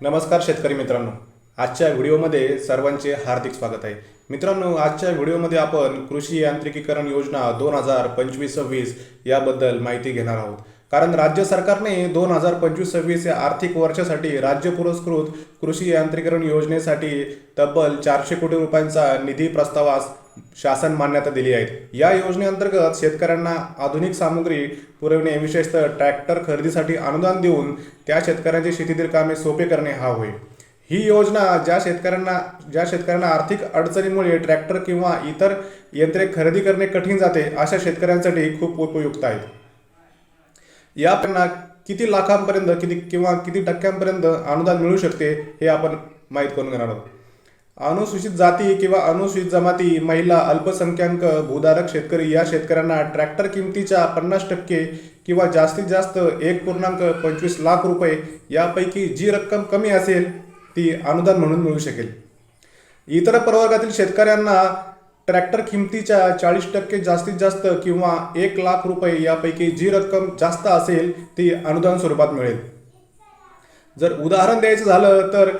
नमस्कार शेतकरी मित्रांनो. आजच्या व्हिडिओमध्ये सर्वांचे हार्दिक स्वागत आहे. मित्रांनो आजच्या व्हिडिओमध्ये आपण कृषी यांत्रिकीकरण योजना दोन हजार पंचवीस सव्वीस याबद्दल माहिती घेणार आहोत. कारण राज्य सरकारने दोन हजार पंचवीस सव्वीस या आर्थिक वर्षासाठी राज्य पुरस्कृत कृषी यांत्रिकरण योजनेसाठी तब्बल चारशे कोटी रुपयांचा निधी प्रस्तावास शासन मान्यता दिली आहे या योजनेअंतर्गत शेतकऱ्यांना आधुनिक सामुग्री पुरवणे विशेषतः ट्रॅक्टर खरेदीसाठी अनुदान देऊन त्या शेतकऱ्यांची शेतीतील कामे सोपे करणे हा होय. ही योजना ज्या शेतकऱ्यांना ज्या शेतकऱ्यांना आर्थिक अडचणीमुळे ट्रॅक्टर किंवा इतर यंत्रे खरेदी करणे कठीण जाते अशा शेतकऱ्यांसाठी खूप उपयुक्त आहेत. या त्यांना किती लाखांपर्यंत किती किंवा किती टक्क्यांपर्यंत अनुदान मिळू शकते हे आपण माहीत करून घेणार आहोत. अनुसूचित जाती किंवा अनुसूचित जमाती महिला अल्पसंख्याक भूधारक शेतकरी या शेतकऱ्यांना ट्रॅक्टर किमतीच्या पन्नास टक्के किंवा जास्तीत जास्त एक पूर्णांक पंचवीस लाख रुपये यापैकी जी रक्कम कमी असेल ती अनुदान म्हणून मिळू शकेल. इतर प्रवर्गातील शेतकऱ्यांना ट्रॅक्टर किमतीच्या चाळीस टक्के जास्तीत जास्त किंवा एक लाख रुपये यापैकी जी रक्कम जास्त असेल ती अनुदान स्वरूपात मिळेल. जर उदाहरण द्यायचं झालं तर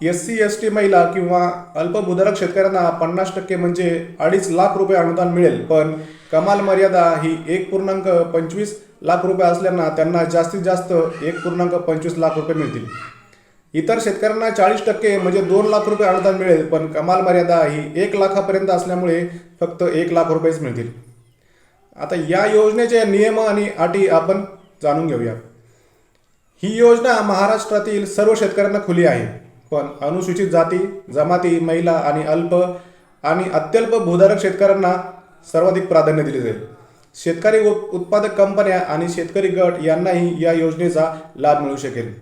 एस सी एस टी महिला किंवा अल्पभूधारक शेतकऱ्यांना पन्नास टक्के म्हणजे अडीच लाख रुपये अनुदान मिळेल. पण कमाल मर्यादा ही एक पूर्णांक पंचवीस लाख रुपये असल्यानं त्यांना जास्तीत जास्त एक पूर्णांक पंचवीस लाख रुपये मिळतील. इतर शेतकऱ्यांना चाळीस टक्के म्हणजे दोन लाख रुपये अनुदान मिळेल पण कमाल मर्यादा ही एक लाखापर्यंत असल्यामुळे फक्त एक लाख रुपयेच मिळतील. आता या योजनेचे नियम आणि अटी आपण जाणून घेऊया. ही योजना महाराष्ट्रातील सर्व शेतकऱ्यांना खुली आहे. पण अनुसूचित जाती जमाती महिला आणि अल्प आणि अत्यल्प भूधारक शेतकऱ्यांना सर्वाधिक प्राधान्य दिले जाईल. शेतकरी उत्पादक कंपन्या आणि शेतकरी गट यांनाही या योजनेचा लाभ मिळू शकेल.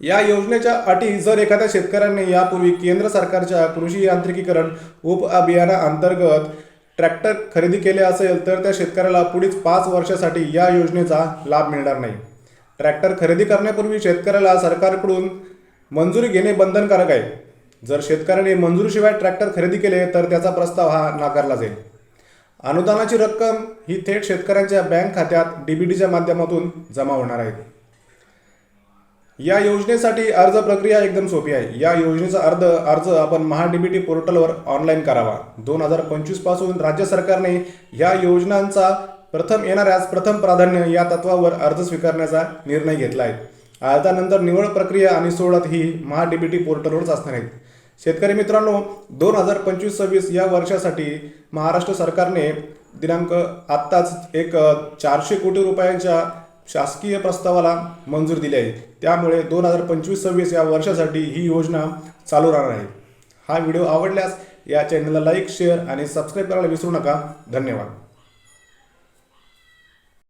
या योजनेच्या अटी जर एखाद्या शेतकऱ्याने यापूर्वी केंद्र सरकारच्या कृषी यांत्रिकीकरण उप अभियानाअंतर्गत ट्रॅक्टर खरेदी केले असेल तर त्या शेतकऱ्याला पुढील पाच वर्षासाठी या योजनेचा लाभ मिळणार नाही. ट्रॅक्टर खरेदी करण्यापूर्वी शेतकऱ्याला सरकारकडून मंजुरी घेणे बंधनकारक आहे. जर शेतकऱ्याने मंजुरीशिवाय ट्रॅक्टर खरेदी केले तर त्याचा प्रस्ताव हा नाकारला जाईल. अनुदानाची रक्कम ही थेट शेतकऱ्यांच्या बँक खात्यात डीबीटीच्या माध्यमातून जमा होणार आहे. या योजनेसाठी अर्ज प्रक्रिया एकदम सोपी आहे. या योजनेचा अर्ज अर्ज आपण महाडीबीटी पोर्टलवर ऑनलाईन करावा. दोन हजार पंचवीसपासून राज्य सरकारने या योजनांचा प्रथम येणाऱ्यास प्रथम प्राधान्य या तत्वावर अर्ज स्वीकारण्याचा निर्णय घेतला आहे. अर्जानंतर निवड प्रक्रिया आणि सोडत ही महाडीबीटी पोर्टलवरच असणार आहेत शेतकरी मित्रांनो दोन हजार पंचवीस सव्वीस या वर्षासाठी महाराष्ट्र सरकारने दिनांक आत्ताच एक चारशे कोटी रुपयांच्या शासकीय प्रस्तावाला मंजूर दिली आहे. त्यामुळे दोन हजार पंचवीस सव्वीस या वर्षासाठी ही योजना चालू राहणार आहे. हा व्हिडिओ आवडल्यास या चॅनलला लाईक शेअर आणि सबस्क्राईब करायला विसरू नका. धन्यवाद.